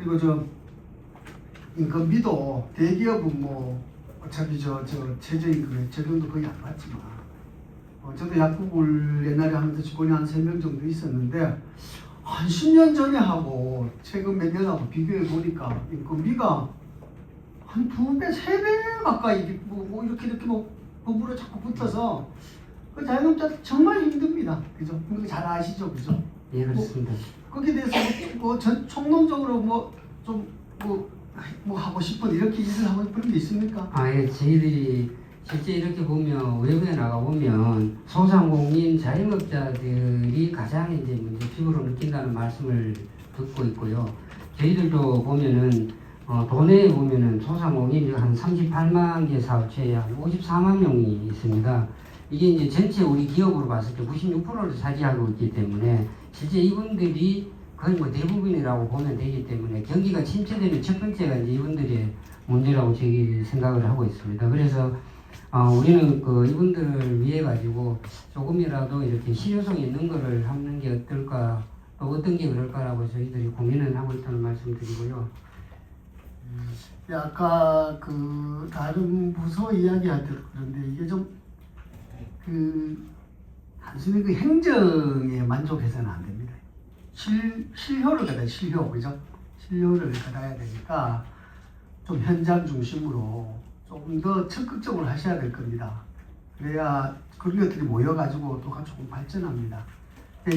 그리고 저 인건비도 대기업은 뭐 어차피 저 저 최저임금에 적용도 거의 안 받지만 어, 저도 약국을 옛날에 하면서 직원이 한세명 정도 있었는데 한 10년 전에 하고 최근 몇 년하고 비교해 보니까 인건비가 한 두 배, 세 배 가까이 뭐, 뭐 이렇게 이렇게 뭐 법으로 자꾸 붙어서 그 자영업자 정말 힘듭니다. 그죠? 그거 잘 아시죠? 그죠? 예 그렇습니다. 거기에 대해서 뭐 전, 총론적으로 뭐좀뭐뭐 하고 싶은 이렇게 일을 하고 싶은 게 있습니까? 아예 저희들이 실제 이렇게 보면 외부에 나가 보면 소상공인 자영업자들이 가장 이제 문제 피부로 느낀다는 말씀을 듣고 있고요. 저희들도 보면은 어, 도내에 보면은 소상공인 한 38만 개 사업체에 한 54만 명이 있습니다. 이게 이제 전체 우리 기업으로 봤을 때 96%를 차지하고 있기 때문에 실제 이분들이 거의 뭐 대부분이라고 보면 되기 때문에 경기가 침체되면 첫 번째가 이제 이분들의 문제라고 저희 생각을 하고 있습니다. 그래서 어, 우리는 그 이분들을 위해 가지고 조금이라도 이렇게 실효성 있는 거를 하는 게 어떨까 또 어떤 게 그럴까라고 저희들이 고민을 하고 있다는 말씀드리고요. 예, 아까 그 다른 부서 이야기할 때도 그런데 이게 좀 그 단순히 그 행정에 만족해서는 안 됩니다. 실 실효를 갖다 실효 그죠? 실효를 갖아야 되니까 좀 현장 중심으로 조금 더 적극적으로 하셔야 될 겁니다. 그래야 그런 것들이 모여가지고 또 조금 발전합니다.